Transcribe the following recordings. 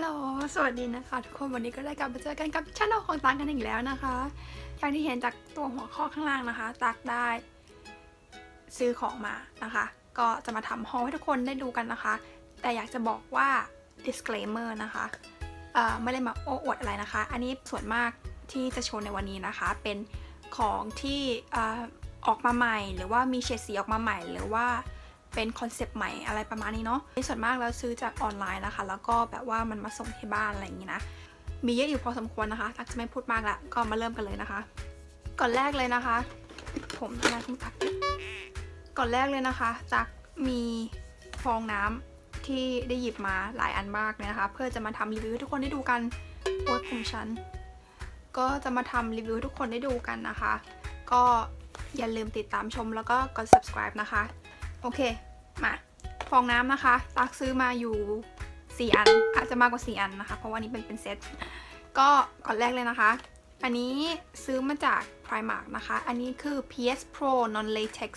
ลโหล สวัสดีนะคะ ทุกคน วันนี้ก็ได้กลับมาเจอกันกับช่องของตักกันอีกแล้วนะคะ อย่างที่เห็นจากตัวหัวข้อข้างล่างนะคะตักได้ ซื้อของมานะคะ ก็จะมาทำฮอลให้ทุกคนได้ดูกันนะคะ แต่อยากจะบอกว่า disclaimer นะคะไม่ได้มาโอ้อวดอะไรนะคะ อันนี้ส่วนมากที่จะโชว์ในวันนี้นะคะ เป็นของที่อออกมาใหม่ หรือว่ามีเฉดสีออกมาใหม่ หรือว่า เป็นคอนเซปต์ใหม่อะไรประมาณนี้เนาะในส่วนมากแล้วซื้อจากออนไลน์นะคะ แล้วก็แบบว่ามันมาส่งที่บ้านอะไรอย่างนี้นะ มีเยอะอยู่พอสมควรนะคะตักจะไม่พูดมากละ ก็มาเริ่มกันเลยนะคะ ก่อนแรกเลยนะคะ ผมนะคุณตักก่อนแรกเลยนะคะตักมีฟองน้ำที่ได้หยิบมาหลายอันมากเลยนะคะ เพื่อจะมาทำรีวิวให้ทุกคนได้ดูกันโอ๊ยผมฉันก็จะมาทำรีวิวให้ทุกคนได้ดูกันนะคะ ก็อย่าลืมติดตามชมแล้วก็กด subscribe นะคะ โอเค มาฟองน้ำนะคะ ตักซื้อมาอยู่ 4 อัน อาจจะมากกว่า 4 อันนะคะ เพราะว่านี้เป็นเป็นเซต ก็ก่อนแรกเลยนะคะ อันนี้ซื้อมาจาก Primark นะคะ อันนี้คือ PS Pro Non Latex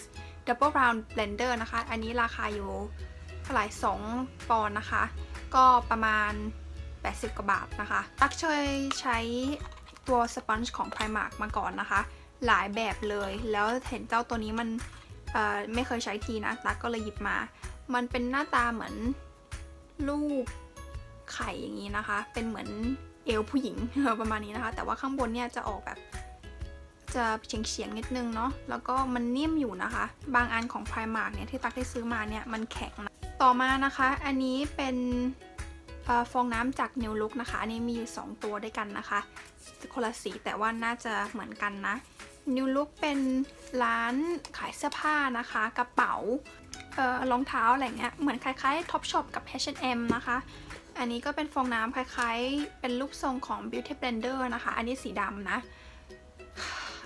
Double Round Blender นะคะ อันนี้ราคาอยู่เท่าไหร่2ปอนด์นะคะ ก็ประมาณ 80 กว่าบาทนะคะ ตักเคยใช้ตัวสปอนจ์ของ Primark มาก่อนนะคะ หลายแบบเลย แล้วเห็นเจ้าตัวนี้มัน ไม่เคยใช้ทีนะตักก็เลยหยิบมา มันเป็นหน้าตาเหมือนรูปไข่อย่างนี้นะคะ เป็นเหมือนเอวผู้หญิงประมาณนี้นะคะ แต่ว่าข้างบนเนี่ยจะออกแบบจะเฉียงเฉียงๆนิดนึงเนาะ แล้วก็มันนิ่มอยู่นะคะ บางอันของ Primark เนี่ยที่ตักได้ซื้อมาเนี่ยมันแข็งนะต่อมานะคะ อันนี้เป็นอฟองน้ำจาก New Look นะคะ อันนี้มีอยู่ 2 ตัวด้วยกันนะคะ คนละสีแต่ว่าน่าจะเหมือนกันนะ New Look เป็นร้านขายเสื้อผ้านะคะ กระเป๋าเอ่อรองเท้าอะไรเงี้ยเหมือนคล้ายๆ Top Shop กับ H&M นะคะ อันนี้ก็เป็นฟองน้ำคล้ายๆ เป็นรูปทรงของ Beauty Blender นะคะ อันนี้สีดำนะ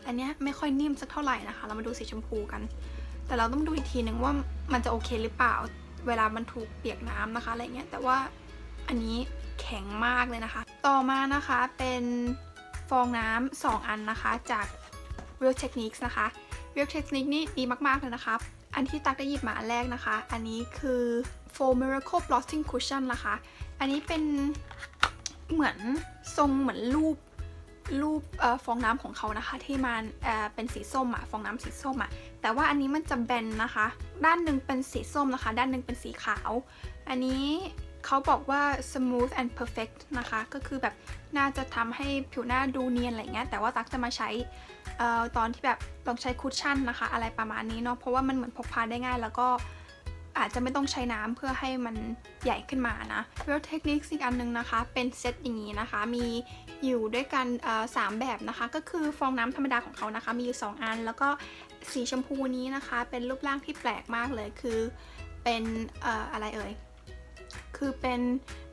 อันเนี้ยไม่ค่อยนิ่มสักเท่าไหร่นะคะ เรามาดูสีชมพูกัน แต่เราต้องดูอีกทีนึงว่ามันจะโอเคหรือเปล่า เวลามันถูกเปียกน้ำนะคะอะไรเงี้ย แต่ว่าอันนี้แข็งมากเลยนะคะ ต่อมานะคะเป็นฟองน้ำสองอันนะคะจาก Real Techniques นะคะ Real Techniques นี่ดีมากๆเลยนะคะ อันที่ตักได้หยิบมาอันแรกนะคะ อันนี้คือ Foam Miracle Blotting Cushion นะคะ อันนี้เป็นเหมือนทรงเหมือนรูปรูปอฟองน้ำของเขานะคะ ที่มันเเป็นสีส้มอะฟองน้ำสีส้มอะแต่ว่าอันนี้มันจะแบนนะคะ ด้านหนึ่งเป็นสีส้มนะคะ ด้านหนึ่งเป็นสีขาว อันนี้เขาบอกว่า smooth and perfect นะคะ ก็คือแบบน่าจะทำให้ผิวหน้าดูเนียนอะไรเงี้ย แต่ว่าตักจะมาใช้ออตอนที่แบบลองใช้คุชชั่นนะคะ อะไรประมาณนี้เนาะ เพราะว่ามันเหมือนพกพาได้ง่ายแล้วก็อาจจะไม่ต้องใช้น้ำเพื่อให้มันใหญ่ขึ้นมานะ Real Techniques อีกอันหนึงนะคะ เป็นเซตอย่างนี้นะคะ มีอยู่ด้วยกันสามแบบนะคะ ก็คือฟองน้ำธรรมดาของเขานะคะ มีอยู่ 2 อัน แล้วก็สีชมพูนี้นะคะ เป็นรูปร่างที่แปลกมากเลย คือเป็นอออะไรเอ่ย คือเป็น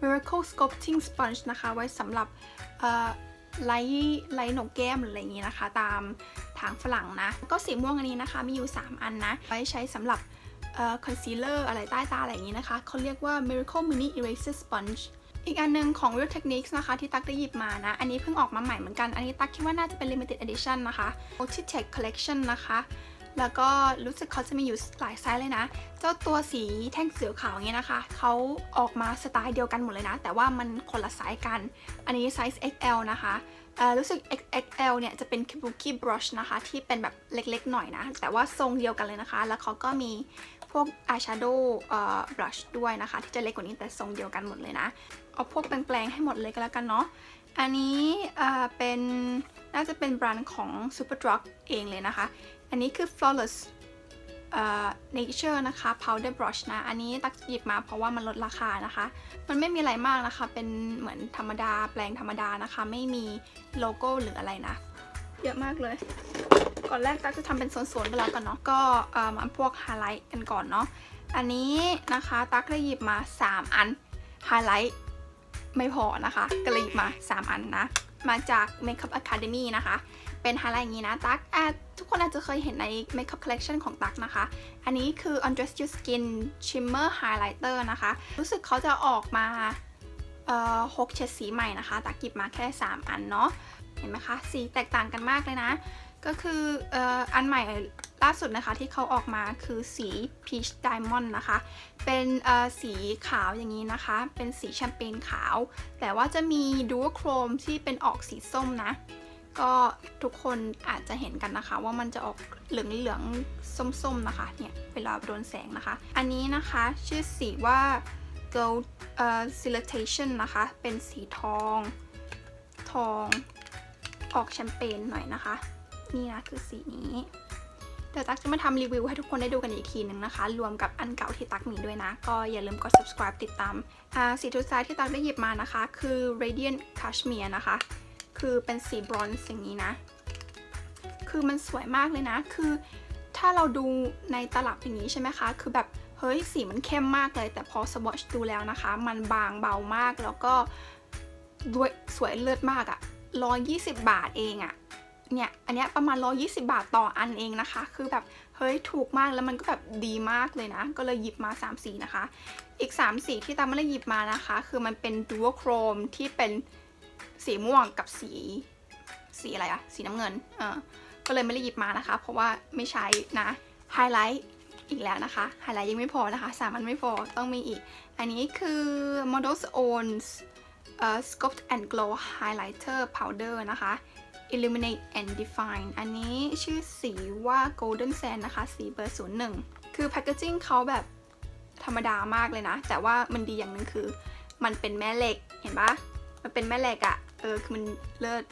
Miracle Sculpting Sponge นะคะ ไว้สำหรับไล่ไล่หนกแก้มหรืออะไรอย่างนี้นะคะ ตามทางฝรั่งนะ ก็สีม่วงอันนี้นะคะ มีอยู่ 3 อันนะ ไว้ใช้สำหรับเอ่อ concealer อะไรใต้ตาอะไรอย่างนี้นะคะเขาเรียกว่า Miracle Mini Eraser Sponge อีกอันหนึงของ Real Techniques นะคะ ที่ตักได้หยิบมานะ อันนี้เพิ่งออกมาใหม่เหมือนกัน อันนี้ตักคิดว่าน่าจะเป็น limited edition นะคะ Multi Tech Collection นะคะ แล้วก็รู้สึกเขาจะมีอยู่หลายไซส์เลยนะ เจ้าตัวสีแท่งเสีขาวอย่างเงี้ยนะคะ เขาออกมาสไตล์เดียวกันหมดเลยนะ แต่ว่ามันคนละไซส์กัน อันนี้ไซส์ XL นะคะรู้สึก XXL เนี่ยจะเป็น Kabuki Brush นะคะ ที่เป็นแบบเล็กๆหน่อยนะ แต่ว่าทรงเดียวกันเลยนะคะ แล้วเขาก็มีพวก eyeshadow brush ด้วยนะคะ ที่จะเล็กกว่านี้แต่ทรงเดียวกันหมดเลยนะ เอาพวกแปลงๆให้หมดเลยก็แล้วกันเนาะ อันนี้เป็นน่าจะเป็นแบรนด์ของ Superdrug เองเลยนะคะ อันนี้คือ flawless เอ่อ nature นะคะ powder brush นะ อันนี้ตักหยิบมาเพราะว่ามันลดราคานะคะ มันไม่มีอะไรมากนะคะ เป็นเหมือนธรรมดาแปลงธรรมดานะคะ ไม่มีโลโก้หรืออะไรนะ เยอะมากเลย ก่อนแรกตักจะทำเป็นโซนๆไปแล้วกันเนาะ ก็เอ่อมาพวกไฮไลท์กันก่อนเนาะ อันนี้นะคะตักได้หยิบมา 3 อันไฮไลท์ไม่พอนะคะ ก็เลยหยิบมา 3 อันนะ มาจาก Makeup Academy นะคะ เป็นไฮไลท์อย่างนี้นะ ตักทุกคนอาจจะเคยเห็นใน Makeup Collection ของตักนะคะ อันนี้คือ Undress Your Skin Shimmer Highlighter นะคะ รู้สึกเขาจะออกมาเอ่อหกเฉดสีใหม่นะคะ ตักหยิบมาแค่ 3 อันเนาะ เห็นไหมคะ สีแตกต่างกันมากเลยนะ ก็คืออ,อันใหม่ล่าสุดนะคะที่เขาออกมาคือสี Peach Diamond นะคะ เป็นสีขาวอย่างนี้นะคะ เป็นสีแชมเปญขาว แต่ว่าจะมีดูโครมที่เป็นออกสีส้มนะ ก็ทุกคนอาจจะเห็นกันนะคะ ว่ามันจะออกเหลืองๆส้มๆนะคะเนี่ยเวลาโดนแสงนะคะ อันนี้นะคะชื่อสีว่า gold siltation นะคะ เป็นสีทอง ทองออกแชมเปญหน่อยนะคะ นี่นะคือสีนี้ เดี๋ยวตักจะมาทำรีวิวให้ทุกคนได้ดูกันอีกทีหนึ่งนะคะ รวมกับอันเก่าที่ตักมีด้วยนะ ก็อย่าลืมกด subscribe ติดตามสีทุกซ้ายที่ตักได้หยิบมานะคะ คือ radiant cashmere นะคะ คือเป็นสีบรอนซ์อย่างนี้นะ คือมันสวยมากเลยนะ คือถ้าเราดูในตลับอย่างนี้ใช่ไหมคะ คือแบบเฮ้ยสีมันเข้มมากเลย แต่พอสวอชดูแล้วนะคะ มันบางเบามากแล้วก็ด้วยสวยเลิศมากอะ120บาทเองอะเนี่ย อันเนี้ยประมาณ 120 บาทต่ออันเองนะคะ คือแบบ เฮ้ย ถูกมากแล้วมันก็แบบดีมากเลยนะ ก็เลยหยิบมา 3 สีนะคะ อีก 3 สีที่ตามไม่ได้หยิบมานะคะ คือมันเป็นดูโ c โครมที่เป็น สีม่วงกับสีสีอะไรอะสีน้ำเงินเออก็เลยไม่ได้หยิบมานะคะ เพราะว่าไม่ใช้นะไฮไลท์อีกแล้วนะคะไฮไลท์ยังไม่พอนะคะสามอันไม่พอต้องมีอีก อันนี้คือ Models Own เอ่อ Sculpt and Glow Highlighter Powder นะคะ Illuminate and Define อันนี้ชื่อสีว่า Golden Sand นะคะ สีเบอร์ 01 คือแพคเกจิ้งเขาแบบธรรมดามากเลยนะ แต่ว่ามันดีอย่างหนึ่งคือ มันเป็นแม่เหล็ก เห็นปะมันเป็นแม่เหล็กอะ ออคือมันเลิศ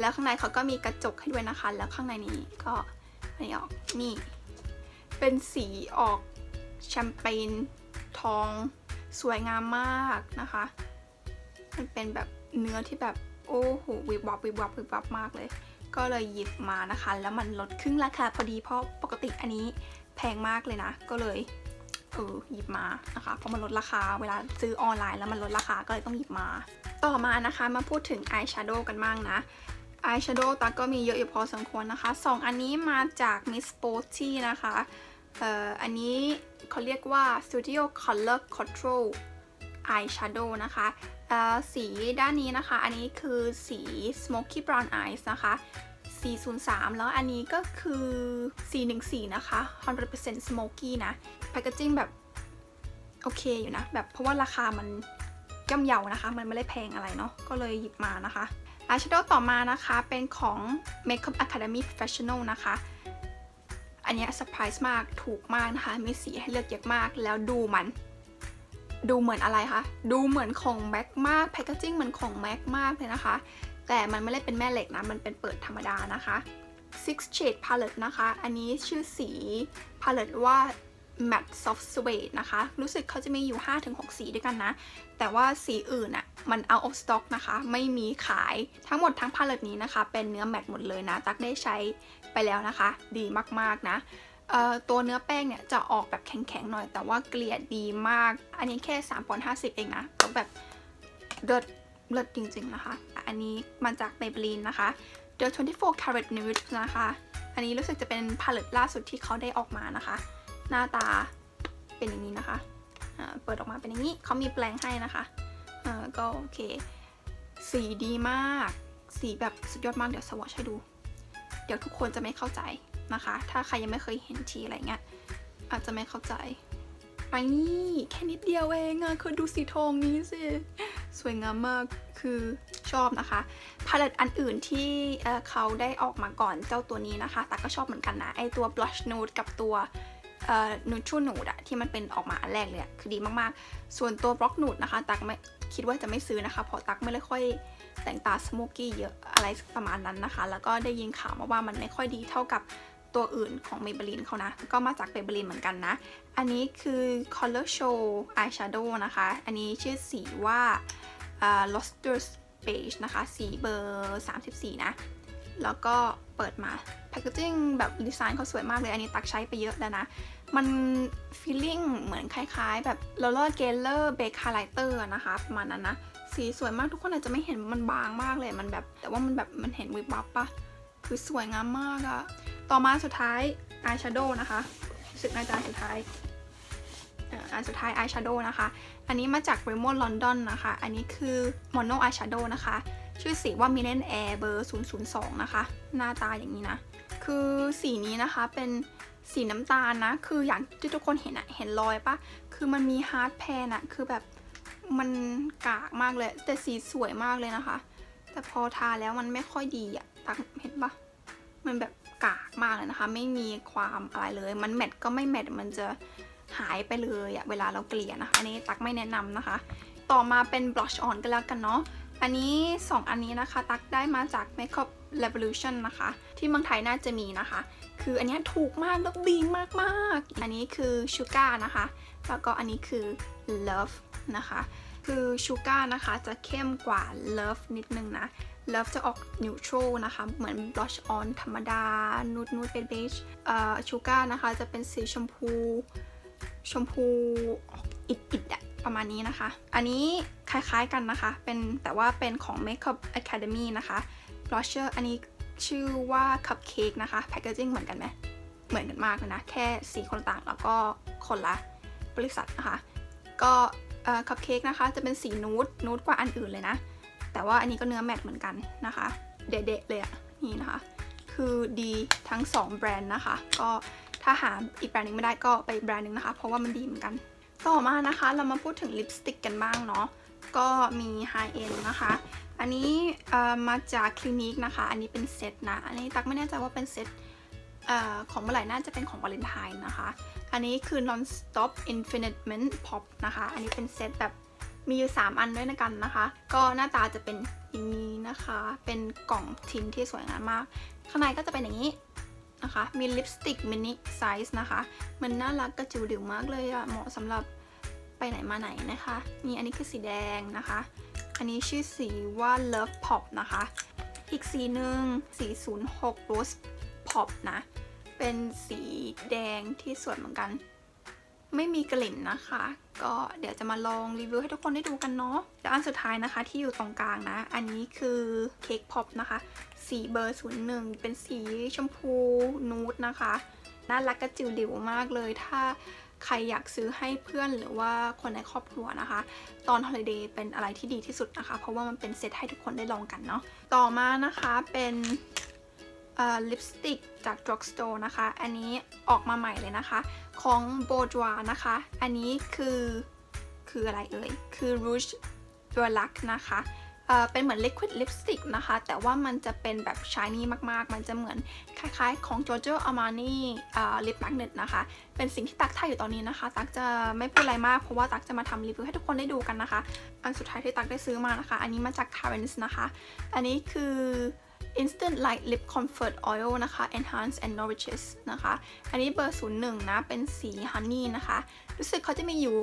แล้วข้างในเขาก็มีกระจกให้ด้วยนะคะ แล้วข้างในนี้ก็อันนี้ออกนี่ เป็นสีออกแชมเปญทองสวยงามมากนะคะ มันเป็นแบบเนื้อที่แบบโอ้โหวิบวับวิบวับวิบวับมากเลย ก็เลยหยิบมานะคะ แล้วมันลดครึ่งราคาพอดีเพราะปกติอันนี้แพงมากเลยนะ ก็เลย เออหยิบมานะคะเพราะมันลดราคาเวลาซื้อออนไลน์แล้วมันลดราคาก็เลยต้องหยิบมา ต่อมานะคะมาพูดถึงอายแชโดว์กันบ้างนะอายแชโดว์ตาก็มีเยอะอยู่พอสมควรนะคะสองอันนี้มาจาก Miss Sporty นะคะเอ่ออันนี้เขาเรียกว่า Studio Color Control Eyeshadow นะคะเอ่อสีด้านนี้นะคะ อันนี้คือสี Smoky Brown Eyes นะคะ 403 แล้วอันนี้ก็คือ 414 นะคะ 100% smoky นะ แพคเกจิ้งแบบ โอเคอยู่นะ แบบเพราะว่าราคามันย่อมเยานะคะ มันไม่ได้แพงอะไรเนาะ ก็เลยหยิบมานะคะอายแชโดว์ต่อมานะคะ เป็นของ Makeup Academy Professional นะคะ อันนี้เซอร์ไพรส์มาก ถูกมากนะคะ มีสีให้เลือกเยอะมาก แล้วดูมัน ดูเหมือนอะไรคะ ดูเหมือนของแม็กมาก แพคเกจิ้งเหมือนของแม็กมากเลยนะคะ แต่มันไม่ได้เป็นแม่เหล็กนะ มันเป็นเปิดธรรมดานะคะ Six Shade Palette นะคะ อันนี้ชื่อสี Palette ว่า Matte Soft Suede นะคะ รู้สึกเขาจะมีอยู่ 5-6 สีด้วยกันนะ แต่ว่าสีอื่นอะ่ะมัน out of stock นะคะ ไม่มีขาย ทั้งหมดทั้ง palette นี้นะคะ เป็นเนื้อแมตต์หมดเลยนะ ตักได้ใช้ไปแล้วนะคะ ดีมากๆนะตัวเนื้อแป้งเนี่ยจะออกแบบแข็งๆหน่อย แต่ว่าเกลี่ยดีมาก อันนี้แค่3ปอนด์50 เองนะก็แบบเลิศเลิศจริงๆนะคะ อันนี้มาจาก Maybelline นะคะ The 24 Carat Nude นะคะ อันนี้รู้สึกจะเป็นพาเลตล่าสุดที่เขาได้ออกมานะคะ หน้าตาเป็นอย่างนี้นะคะเปิดออกมาเป็นอย่างนี้เขามีแปลงให้นะคะก็โอเค สีดีมาก สีแบบสุดยอดมาก เดี๋ยวสวอชให้ดู เดี๋ยวทุกคนจะไม่เข้าใจนะคะ ถ้าใครยังไม่เคยเห็นทีอะไรเงี้ย อาจจะไม่เข้าใจไปนี่แค่นิดเดียวเองอะคือดูสีทองนี้สิ สวยงามมาก คือ ชอบนะคะพาเลตอันอื่นที่เเขาได้ออกมาก่อนเจ้าตัวนี้นะคะ แต่ก็ชอบเหมือนกันนะ ไอตัว blush nude กับตัวเอ่อ neutral nude อะที่มันเป็นออกมาอันแรกเลยคือดีมากๆ ส่วนตัว block nude นะคะ ตักไม่คิดว่าจะไม่ซื้อนะคะ เพราะตักไม่ได้ค่อยแต่งตา smoky เยอะอะไรประมาณนั้นนะคะ แล้วก็ได้ยินข่าวมาว่ามันไม่ค่อยดีเท่ากับตัวอื่นของ Maybelline เขานะ ก็มาจาก Maybelline เหมือนกันนะ อันนี้คือ Color Show Eyeshadow นะคะ อันนี้ชื่อสีว่าอ่า Lustrous Beige นะคะ สีเบอร์ 34 นะ แล้วก็เปิดมาแพคเกจิ้งแบบดีไซน์เขาสวยมากเลย อันนี้ตักใช้ไปเยอะแล้วนะ มันฟีลลิ่งเหมือนคล้ายๆ แบบ Roller Geller Bake Highlighter นะคะประมาณนั้นนะ สีสวยมากทุกคนอาจจะไม่เห็นมันบางมากเลยมันแบบ แต่ว่ามันแบบมันเห็นวิบวับปะคือสวยงามมากอะต่อมาสุดท้ายอายแชโดว์นะคะรู้สึกน่าจะอันสุดท้าย อันสุดท้ายอายแชโดว์นะคะ อันนี้มาจาก Remo London นะคะ อันนี้คือ Mono Eyeshadow นะคะ ชื่อสีว่า Million Air เบอร์ 002 นะคะ หน้าตาอย่างนี้นะ คือสีนี้นะคะเป็นสีน้ำตาลนะ คืออย่างที่ทุกคนเห็นอะเห็นรอยปะคือมันมีฮาร์ดแพนอะคือแบบมันกากมากเลย แต่สีสวยมากเลยนะคะ แต่พอทาแล้วมันไม่ค่อยดีอะตักเห็นปะมันแบบกากมากเลยนะคะ ไม่มีความอะไรเลย มันแมทก็ไม่แมทมันจะ หายไปเลยอะเวลาเราเกลี่ยนะคะอันนี้ตักไม่แนะนำนะคะ ต่อมาเป็น blush on กันแล้วกันเนาะอันนี้ 2 อันนี้นะคะ ตักได้มาจาก Makeup Revolution นะคะ ที่เมืองไทยน่าจะมีนะคะ คืออันนี้ถูกมากแล้วดีมากๆอันนี้คือ Sugar นะคะ แล้วก็อันนี้คือ Love นะคะ คือ Sugar นะคะจะเข้มกว่า Love นิดนึงนะ Love จะออก neutral นะคะ เหมือน blush on ธรรมดานูดนูดเบจเอ่อ Sugar นะคะจะเป็นสีชมพู ชมพูออกอิดๆอะประมาณนี้นะคะ อันนี้คล้ายๆกันนะคะ เป็นแต่ว่าเป็นของ Makeup Academy นะคะ blusher อันนี้ชื่อว่า Cupcake นะคะ Packaging เหมือนกันไหมเหมือนกันมากเลยนะ แค่สีคนต่างแล้วก็คนละบริษัทนะคะ ก็ Cupcake นะคะ จะเป็นสีนูดนูดกว่าอันอื่นเลยนะ แต่ว่าอันนี้ก็เนื้อแมตต์เหมือนกันนะคะ เด็ดๆเลยอะนี่นะคะ คือดีทั้ง 2 แบรนด์นะคะ ก็ ถ้าหาอีกแบรนด์หนึงไม่ได้ก็ไปแบรนด์หนึงนะคะ เพราะว่ามันดีเหมือนกัน ต่อมานะคะเรามาพูดถึงลิปสติกกันบ้างเนาะ ก็มี High End นะคะ อันนี้มาจากคลินิกนะคะ อันนี้เป็นเซตนะ อันนี้ตักไม่แน่ใจว่าเป็นเซตของเมื่อไหร่น่าจะเป็นของวาเลนไทน์นะคะ อันนี้คือ Non Stop infinite ment Pop นะคะ อันนี้เป็นเซตแบบมีอยู่ 3 อันด้วยนะกันนะคะ ก็หน้าตาจะเป็นอย่างนี้นะคะ เป็นกล่องทินที่สวยงามมาก ข้างในก็จะเป็นอย่างนี้ นะคะ มีลิปสติกมินิไซส์นะคะ มันน่ารักกระจิ๋วดิ่วมากเลยอะเหมาะสำหรับไปไหนมาไหนนะคะ นี่อันนี้คือสีแดงนะคะ อันนี้ชื่อสีว่า Love Pop นะคะ อีกสีหนึ่งสี 06 Rose Pop นะ เป็นสีแดงที่สวยเหมือนกัน ไม่มีกลิ่นนะคะ ก็เดี๋ยวจะมาลองรีวิวให้ทุกคนได้ดูกันเนาะแล้วอันสุดท้ายนะคะที่อยู่ตรงกลางนะ อันนี้คือเค้กพ็อปนะคะ สีเบอร์ 01 เป็นสีชมพูนูดนะคะ น่ารักกระจิ๋วดิวมากเลย ถ้าใครอยากซื้อให้เพื่อนหรือว่าคนในครอบครัวนะคะ ตอนฮอลิเดย์เป็นอะไรที่ดีที่สุดนะคะ เพราะว่ามันเป็นเซตให้ทุกคนได้ลองกันเนาะต่อมานะคะเป็นลิปสติกจาก drugstore นะคะ อันนี้ออกมาใหม่เลยนะคะ ของ b o u r g e o i s นะคะ อันนี้คือคืออะไรเอ่ย คือ Rouge d u r l a c นะคะเอ่อเป็นเหมือน liquid lipstick นะคะ แต่ว่ามันจะเป็นแบบ shiny มากๆ มันจะเหมือนคล้ายๆ ของ Giorgio Armani อ่า lip magnet นะคะ เป็นสิ่งที่ตักถ่ายอยู่ตอนนี้นะคะ ตักจะไม่พูดอะไรมาก เพราะว่าตักจะมาทำรีวิวให้ทุกคนได้ดูกันนะคะ อันสุดท้ายที่ตักได้ซื้อมานะคะ อันนี้มาจาก Clarins นะคะ อันนี้คือ Instant Light Lip Comfort Oil นะคะ Enhance and Nourishes นะคะ อันนี้เบอร์ 01 นะ เป็นสี Honey นะคะ รู้สึกเขาจะมีอยู่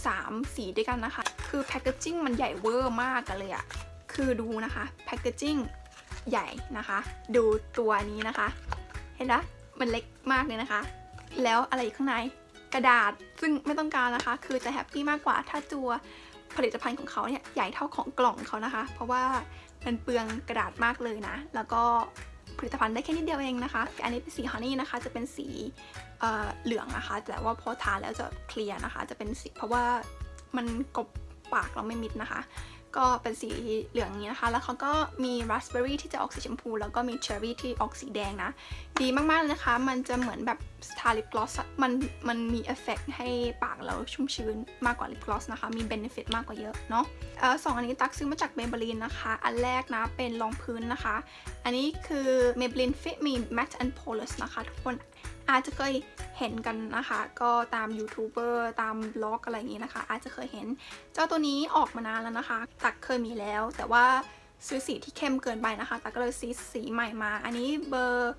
3 สีด้วยกันนะคะ คือแพคเกจจิ้งมันใหญ่เวอร์มากกันเลยอะคือดูนะคะแพคเกจจิ้งใหญ่นะคะ ดูตัวนี้นะคะ เห็นไหมมันเล็กมากเลยนะคะ แล้วอะไรอยู่ข้างในกระดาษซึ่งไม่ต้องการนะคะ คือจะแฮปปี้มากกว่าถ้าตัวผลิตภัณฑ์ของเขาเนี่ยใหญ่เท่าของกล่องเขานะคะ เพราะว่า มันเปลืองกระดาษมากเลยนะ แล้วก็ผลิตภัณฑ์ได้แค่นิดเดียวเองนะคะ อันนี้เป็นสีฮันนี่นะคะ จะเป็นสีเเหลืองนะคะ แต่ว่าพอทาแล้วจะเคลียร์นะคะ จะเป็นสีเพราะว่ามันกบปากเราไม่มิดนะคะ ก็เป็นสีเหลืองอย่างนี้นะคะ แล้วเขาก็มีราสเบอร์รี่ที่จะออกสีชมพู แล้วก็มีเชอร์รี่ที่ออกสีแดงนะ ดีมากๆเลยนะคะ มันจะเหมือนแบบ ทาลิปกลอสมันมันมีเอฟเฟกให้ปากเราชุ่มชื้นมากกว่าลิปกลอสนะคะ มีเบนฟิตมากกว่าเยอะเนาะสองอันนี้ตักซื้อมาจาก Maybelline นะคะ อันแรกนะเป็นรองพื้นนะคะ อันนี้คือ Maybelline Fit Me Matte and Poreless นะคะ ทุกคนอาจจะเคยเห็นกันนะคะ ก็ตามยูทูบเบอร์ตามบล็อกอะไรอย่างนี้นะคะ อาจจะเคยเห็น เจ้าตัวนี้ออกมานานแล้วนะคะ ตักเคยมีแล้ว แต่ว่าซื้อสีที่เข้มเกินไปนะคะ ตักก็เลยซื้อสีใหม่มา อันนี้เบอร์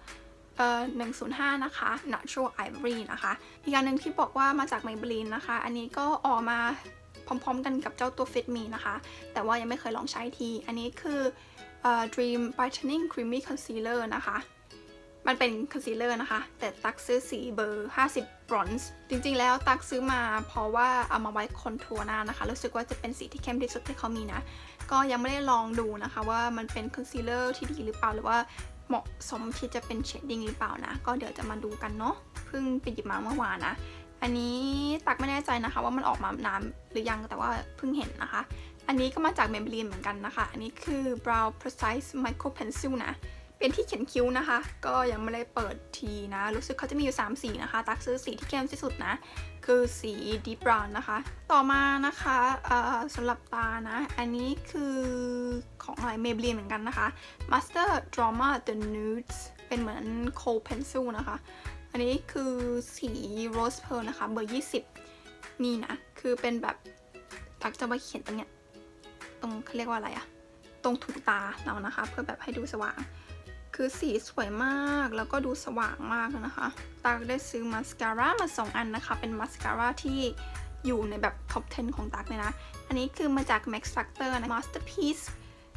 เอ่อ105 นะคะ Natural Ivory นะคะ อีกอย่างหนึ่งที่บอกว่ามาจาก Maybelline นะคะ อันนี้ก็ออกมาพร้อมๆกันกับเจ้าตัว Fit Me นะคะ แต่ว่ายังไม่เคยลองใช้ที อันนี้คือเอ่อ Dream Brightening Creamy Concealer นะคะ มันเป็นคอนซีลเลอร์นะคะ แต่ตักซื้อสีเบอร์ 50บรอนซ์จริงๆ แล้วตักซื้อมาเพราะว่าเอามาไว้คอนทัวร์หน้านะคะ รู้สึกว่าจะเป็นสีที่เข้มที่สุดที่เขามีนะ ก็ยังไม่ได้ลองดูนะคะว่ามันเป็นคอนซีลเลอร์ที่ดีหรือเปล่าหรือว่า เหมาะสมที่จะเป็นเชดดิ้งหรือเปล่านะ ก็เดี๋ยวจะมาดูกันเนาะเพิ่งไปหยิบมาเมื่อวานนะ อันนี้ตักไม่แน่ใจนะคะ ว่ามันออกมานานหรือยังแต่ว่าเพิ่งเห็นนะคะ อันนี้ก็มาจาก Maybelline เหมือนกันนะคะ อันนี้คือ Brow Precise Micro Pencil นะ เป็นที่เขียนคิ้วนะคะ ก็ยังไม่ได้เปิดทีนะ รู้สึกเขาจะมีอยู่ 3 สีนะคะ ตักซื้อสีที่เข้มที่สุดนะ คือสี deep brown นะคะ ต่อมานะคะเอ่อสำหรับตานะ อันนี้คือของอะไร Maybelline เหมือนกันนะคะ Master Drama The Nudes เป็นเหมือน cold pencil นะคะ อันนี้คือสี Rose Pearl นะคะเบอร์ 20 นี่นะ คือเป็นแบบตักจะมาเขียนตรงเนี้ย ตรงเขาเรียกว่าอะไรอะตรงถุงตาเรานะคะ เพื่อแบบให้ดูสว่าง คือสีสวยมากแล้วก็ดูสว่างมากนะคะตากได้ซื้อมาสคาร่ามา2อันนะคะ เป็นมาสคาร่าที่อยู่ในแบบท็อป 10 ของตักเลยนะ อันนี้คือมาจาก Max Factor นะ Masterpiece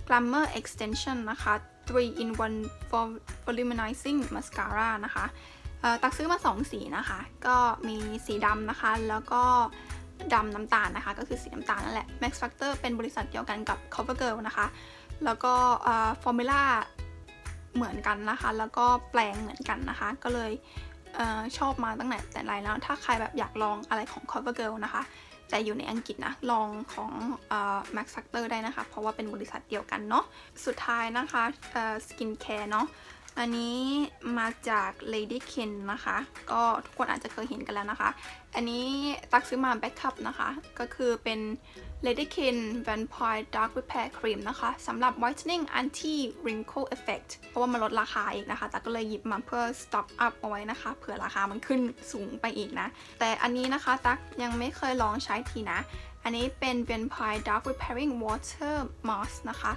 Glamour Extension นะคะ 3 in 1 volumizing mascara นะคะตักซื้อมา 2 สีนะคะ ก็มีสีดำนะคะ แล้วก็ดำน้ำตาลนะคะ ก็คือสีน้ำตาลนั่นแหละ Max Factor เป็นบริษัทเดียวกันกับ CoverGirl นะคะ แล้วก็ฟอร์มูล่า เหมือนกันนะคะ แล้วก็แปลงเหมือนกันนะคะ ก็เลยเออชอบมาตั้งแต่แต่ไรแล้ว ถ้าใครแบบอยากลองอะไรของ CoverGirl นะคะ แต่อยู่ในอังกฤษนะ ลองของเอ่อ Max Factor ได้นะคะ เพราะว่าเป็นบริษัทเดียวกันเนาะ สุดท้ายนะคะเอ่อสกินแคร์เนาะ อันนี้มาจาก Lady Kin นะคะ ก็ทุกคนอาจจะเคยเห็นกันแล้วนะคะ อันนี้ตักซื้อมาแบ็คคัพนะคะ ก็คือเป็น Lady Kin Vampire Dark Repair Cream นะคะสำหรับ Whitening Anti Wrinkle Effect เพราะว่ามันลดราคาอีกนะคะแต่ก็เลยหยิบมาเพื่อ stock up เอาไว้นะคะ เผื่อราคามันขึ้นสูงไปอีกนะ แต่อันนี้นะคะตักยังไม่เคยลองใช้ทีนะ อันนี้เป็น Vampire Dark Repairing Water Mask นะคะ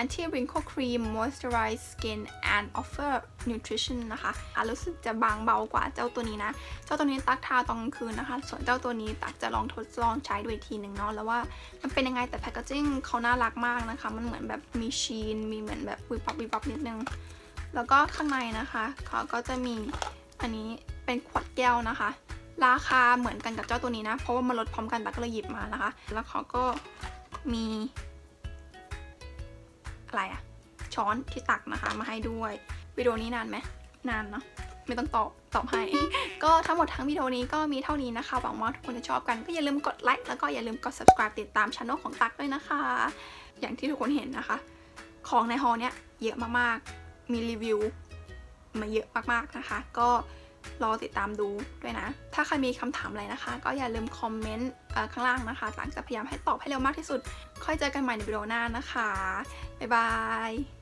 Anti Wrinkle Cream Moisturize Skin and Offer Nutrition นะคะอะรู้สึกจะบางเบากว่าเจ้าตัวนี้นะ เจ้าตัวนี้ตักทาตอนกลางคืนนะคะ ส่วนเจ้าตัวนี้ตักจะลองทดลองใช้ดูอีกทีหนึ่งเนาะ แล้วว่ามันเป็นยังไงแต่แพคเกจิ้งเขาน่ารักมากนะคะ มันเหมือนแบบมีชีน มีเหมือนแบบวิบวับวิบวับนิดนึง แล้วก็ข้างในนะคะเขาก็จะมีอันนี้เป็นขวดแก้วนะคะ ราคาเหมือนกันกับเจ้าตัวนี้นะ เพราะว่ามันลดพร้อมกันตักก็เลยหยิบมานะคะ แล้วเขาก็มี อะไรอะช้อนที่ตักนะคะมาให้ด้วยวิดีโอนี้นานไหมนานเนาะไม่ต้องตอบตอบให้ ก็ทั้งหมดทั้งวิดีโอนี้ก็มีเท่านี้นะคะ หวังว่าทุกคนจะชอบกันก็อย่าลืมกดไลค์แล้วก็อย่าลืมกด subscribe ติดตามช่องของตักด้วยนะคะ อย่างที่ทุกคนเห็นนะคะ ของในฮอลเนี้ยเยอะมากๆ มีรีวิวมาเยอะมากๆนะคะ ก็ รอติดตามดูด้วยนะ ถ้าใครมีคำถามอะไรนะคะ ก็อย่าลืมคอมเมนต์ข้างล่างนะคะตังจะพยายามให้ตอบให้เร็วมากที่สุด ค่อยเจอกันใหม่ในวิดีโอหน้านะคะ บ๊ายบาย